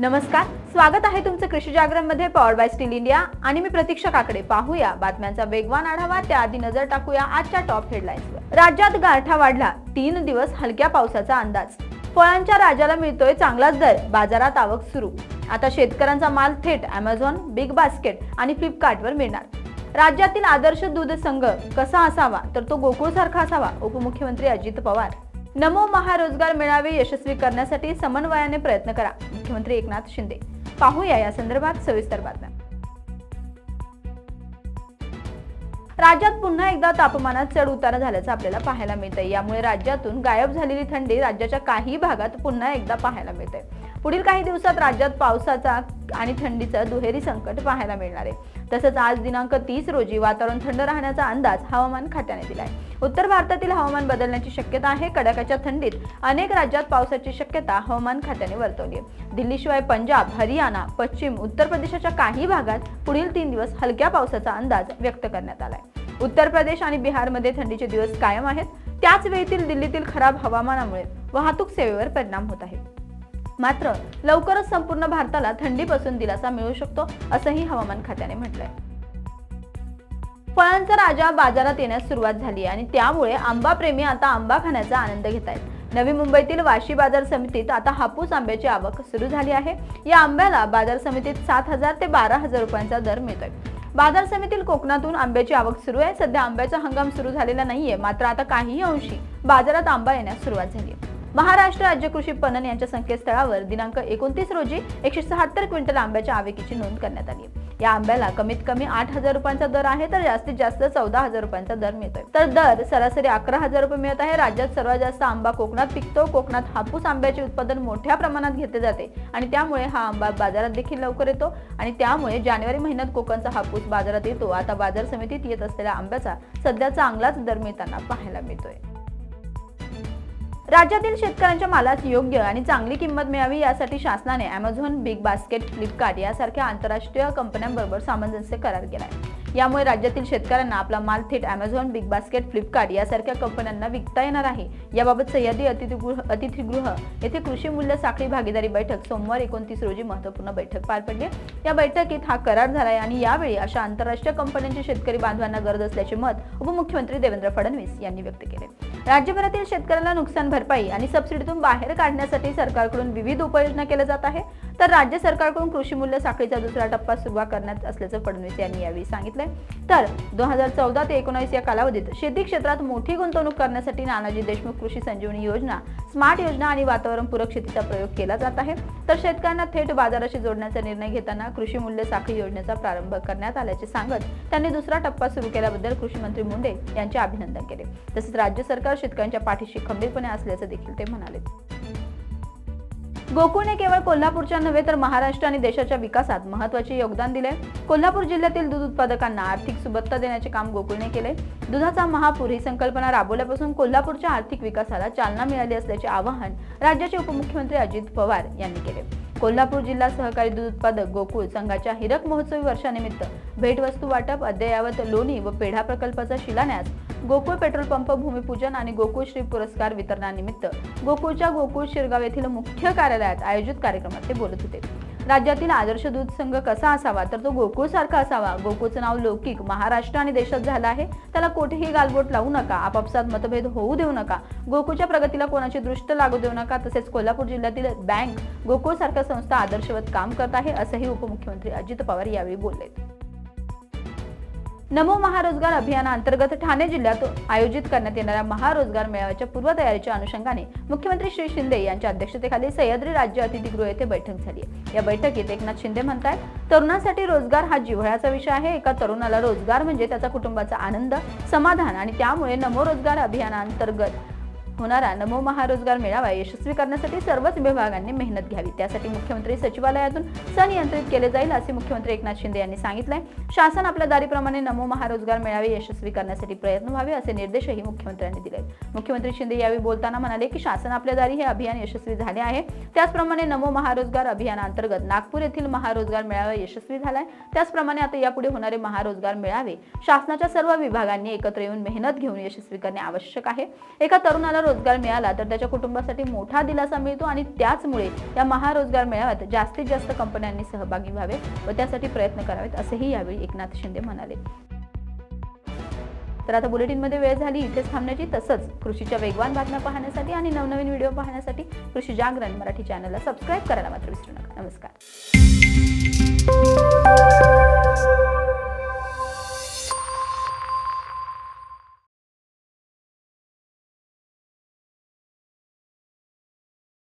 नमस्कार स्वागत आहे तुमचं कृषी जागरणमध्ये पॉवर बाय स्टील इंडिया आणि मी प्रतीक्षा काकडे पाहूया बातम्यांचा वेगवान आढावा त्याआधी नजर टाकूया आजच्या टॉप हेडलाईन्सवर राज्यात गारठा वाढला तीन दिवस हलक्या पावसाचा अंदाज. फळांच्या राजाला मिळतोय चांगलाच दर बाजारात आवक सुरू. आता शेतकऱ्यांचा माल थेट अमेझॉन बिग बास्केट आणि फ्लिपकार्टवर मिळणार. राज्यातील आदर्श दूध संघ कसा असावा तर तो गोकुळ सारखा असावा उपमुख्यमंत्री अजित पवार. नमो महारोजगार मेळावे यशस्वी करण्यासाठी समन्वयाने प्रयत्न करा. मुख्यमंत्री एकनाथ शिंदे. पाहूया या संदर्भात सविस्तर बातम्या. राज्यात पुन्हा एकदा तापमानात चढ उतार झाल्याचं आपल्याला पाहायला मिळतंय. यामुळे राज्यातून गायब झालेली थंडी राज्याच्या काही भागात पुन्हा एकदा पाहायला मिळते पुढील काही दिवसात राज्यात पावसाचा आणि थंडीचं दुहेरी संकट पाहायला मिळणार आहे. तसंच आज दिनांक तीस रोजी वातावरण थंड राहण्याचा अंदाज हवामान खात्याने दिलाय. उत्तर भारतातील हवामान बदलण्याची शक्यता आहे. कडाक्याच्या थंडीत अनेक राज्यात पावसाची शक्यता हवामान खात्याने वर्तवली आहे दिल्लीशिवाय पंजाब हरियाणा पश्चिम उत्तर प्रदेशाच्या काही भागात पुढील तीन दिवस हलक्या पावसाचा अंदाज व्यक्त करण्यात आलाय. उत्तर प्रदेश आणि बिहारमध्ये थंडीचे दिवस कायम आहेत. त्याच वेळीतील दिल्लीतील खराब हवामानामुळे वाहतूक सेवेवर परिणाम होत आहे. मात्र लवकरच संपूर्ण भारताला थंडीपासून दिलासा मिळू शकतो असंही हवामान खात्याने म्हटलंय. फळांचा राजा बाजारात येण्यास सुरुवात झाली आहे आणि त्यामुळे आंबा प्रेमी आता आंबा खाण्याचा आनंद घेत आहेत नवी मुंबईतील वाशी बाजार समितीत आता हापूस आंब्याची आवक सुरू झाली आहे. या आंब्याला बाजार समितीत सात हजार ते बारा हजार रुपयांचा दर मिळतोय. बाजार समितीत कोकणातून आंब्याची आवक सुरू आहे. सध्या आंब्याचा हंगाम सुरू झालेला नाहीये मात्र आता काही अंशी बाजारात आंबा येण्यास सुरुवात झाली आहे. महाराष्ट्र राज्य कृषी पणन यांच्या संकेतस्थळावर दिनांक एकोणतीस रोजी एकशे सहात्तर क्विंटल आंब्याच्या आवेकीची नोंद करण्यात आली. या आंब्याला कमीत कमी आठ हजार रुपयांचा दर आहे तर जास्तीत जास्त चौदा हजार रुपयांचा दर मिळतोय. तर दर सरासरी अकरा हजार रुपये मिळत आहे. राज्यात सर्वात जास्त आंबा कोकणात पिकतो. कोकणात हापूस आंब्याचे उत्पादन मोठ्या प्रमाणात घेतले जाते आणि त्यामुळे हा आंबा बाजारात देखील लवकर येतो आणि त्यामुळे जानेवारी महिन्यात कोकणचा हापूस बाजारात येतो. आता बाजार समितीत येत असलेल्या आंब्याचा सध्या चांगलाच दर मिळताना पाहायला मिळतोय. राज्यातील शेतकऱ्यांच्या मालास योग्य आणि चांगली किंमत मिळावी यासाठी शासनाने अमेझॉन बिग बास्केट फ्लिपकार्ट यासारख्या आंतरराष्ट्रीय कंपन्यांबरोबर सामंजस्य करार केलाय. यामुळे राज्यातील शेतकऱ्यांना आपला माल थेट अमेझॉन बिग बास्केट फ्लिपकार्ट यासारख्या कंपन्यांना विकता येणार आहे. याबाबत सह्याद्री अतिथीगृह अतिथीगृह येथे कृषी मूल्य साखळी भागीदारी बैठक सोमवार एकोणतीस रोजी महत्त्वपूर्ण बैठक पार पडली. या बैठकीत हा करार झालाय आणि यावेळी अशा आंतरराष्ट्रीय कंपन्यांची शेतकरी बांधवांना गरज असल्याचे मत उपमुख्यमंत्री देवेंद्र फडणवीस यांनी व्यक्त केले. राज्यभरातील शेतकऱ्यांना नुकसान भरपाई आणि सबसिडीतून बाहेर काढण्यासाठी सरकारकडून विविध उपाययोजना केल्या जात आहे. तर राज्य सरकारकडून कृषी मूल्य साखळीचा दुसरा टप्पा सुरुवात करण्यात असल्याचं फडणवीस यांनी यावेळी सांगितलंय. तर दोन हजार चौदा ते एकोणीस या कालावधीत शेती क्षेत्रात मोठी गुंतवणूक करण्यासाठी नानाजी देशमुख कृषी संजीवनी योजना स्मार्ट योजना आणि वातावरणपूरक शेतीचा प्रयोग केला जात आहे. तर शेतकऱ्यांना थेट बाजाराशी जोडण्याचा निर्णय घेताना कृषी मूल्य साखळी योजनेचा प्रारंभ करण्यात आल्याचे सांगत त्यांनी दुसरा टप्पा सुरू केल्याबद्दल कृषी मंत्री मुंडे यांचे अभिनंदन केले. तसेच राज्य सरकार शेतकऱ्यांच्या पाठीशी खंबीरपणे असल्याचं देखील ते म्हणाले. गोकुळने केवळ कोल्हापूरच्या नव्हे तर महाराष्ट्र आणि देशाच्या विकासात महत्त्वाचे योगदान दिले. कोल्हापूर जिल्ह्यातील दूध उत्पादकांना आर्थिक सुबत्ता देण्याचे काम गोकुळने केले. दुधाचा महापूर ही संकल्पना राबवल्यापासून कोल्हापूरच्या आर्थिक विकासाला चालना मिळाली असल्याचे आवाहन राज्याचे उपमुख्यमंत्री अजित पवार यांनी केले. कोल्हापूर जिल्हा सहकारी दूध उत्पादक गोकुळ संघाच्या हिरक महोत्सवी वर्षानिमित्त भेटवस्तू वाटप अद्ययावत लोणी व पेढा प्रकल्पाचा शिलान्यास गोकुळ पेट्रोल पंप भूमिपूजन आणि गोकुळ श्री पुरस्कार वितरणानिमित्त गोकुळच्या गोकुळ शिरगाव येथील मुख्य कार्यालयात आयोजित कार्यक्रमात ते बोलत होते. राज्यातील आदर्श दूध संघ कसा असावा? तर तो गोकुळ सारखा असावा. गोकुळचं नाव लौकिक महाराष्ट्र आणि देशात झालं आहे. त्याला कोठेही गालबोट लावू नका. आपापसात मतभेद होऊ देऊ नका. गोकुळच्या प्रगतीला कोणाची दृष्ट लागू देऊ नका. तसेच कोल्हापूर जिल्ह्यातील बँक गोकुळ सारख्या संस्था आदर्शवत काम करत आहे असंही उपमुख्यमंत्री अजित पवार यावेळी बोलले नमो महारोजगार अभियानाअंतर्गत ठाणे जिल्ह्यात आयोजित करण्यात येणाऱ्या महारोजगार मेळाव्याच्या पूर्वतयारीच्या अनुषंगाने मुख्यमंत्री श्री शिंदे यांच्या अध्यक्षतेखाली सह्याद्री राज्य अतिथीगृह येथे बैठक झाली या बैठकीत एकनाथ शिंदे म्हणतात तरुणांसाठी रोजगार हा जिव्हाळ्याचा विषय आहे. एका तरुणाला रोजगार म्हणजे त्याचा कुटुंबाचा आनंद समाधान आणि त्यामुळे नमो रोजगार अभियानाअंतर्गत होणारा नमो महारोजगार मेळावा यशस्वी करण्यासाठी सर्वच विभागांनी मेहनत घ्यावी. त्यासाठी मुख्यमंत्री सचिवालयातून सनियंत्रित केले जाईल असे मुख्यमंत्री एकनाथ शिंदे यांनी सांगितलंय. शासन आपल्या दारीप्रमाणे नमो महारोजगार मेळावे यशस्वी करण्यासाठी प्रयत्न व्हावे असे निर्देशही मुख्यमंत्र्यांनी दिले मुख्यमंत्री शिंदे यावेळी बोलताना म्हणाले की शासन आपल्या दारी हे अभियान यशस्वी झाले आहे. त्याचप्रमाणे नमो महारोजगार अभियानांतर्गत नागपूर येथील महारोजगार मेळावा यशस्वी झालाय. त्याचप्रमाणे आता यापुढे होणारे महारोजगार मेळावे शासनाच्या सर्व विभागांनी एकत्र येऊन मेहनत घेऊन यशस्वी करणे आवश्यक आहे. एका तरुणाला रोजगार मिळाला तर त्याच्या कुटुंबासाठी मोठा दिलासा मिळतो आणि त्याचमुळे या महारोजगार मेळाव्यात जास्तीत जास्त कंपन्यांनी सहभागी व्हावे व त्यासाठी प्रयत्न करावेत असेही यावेळी एकनाथ शिंदे म्हणाले. तर आता बुलेटिनमध्ये वेळ झाली इथेच थांबण्याची. तसंच कृषीच्या वेगवान बातम्या पाहण्यासाठी आणि नवनवीन व्हिडिओ पाहण्यासाठी कृषी जागरण मराठी चॅनलला सबस्क्राईब करायला मात्र विसरू नका. नमस्कार.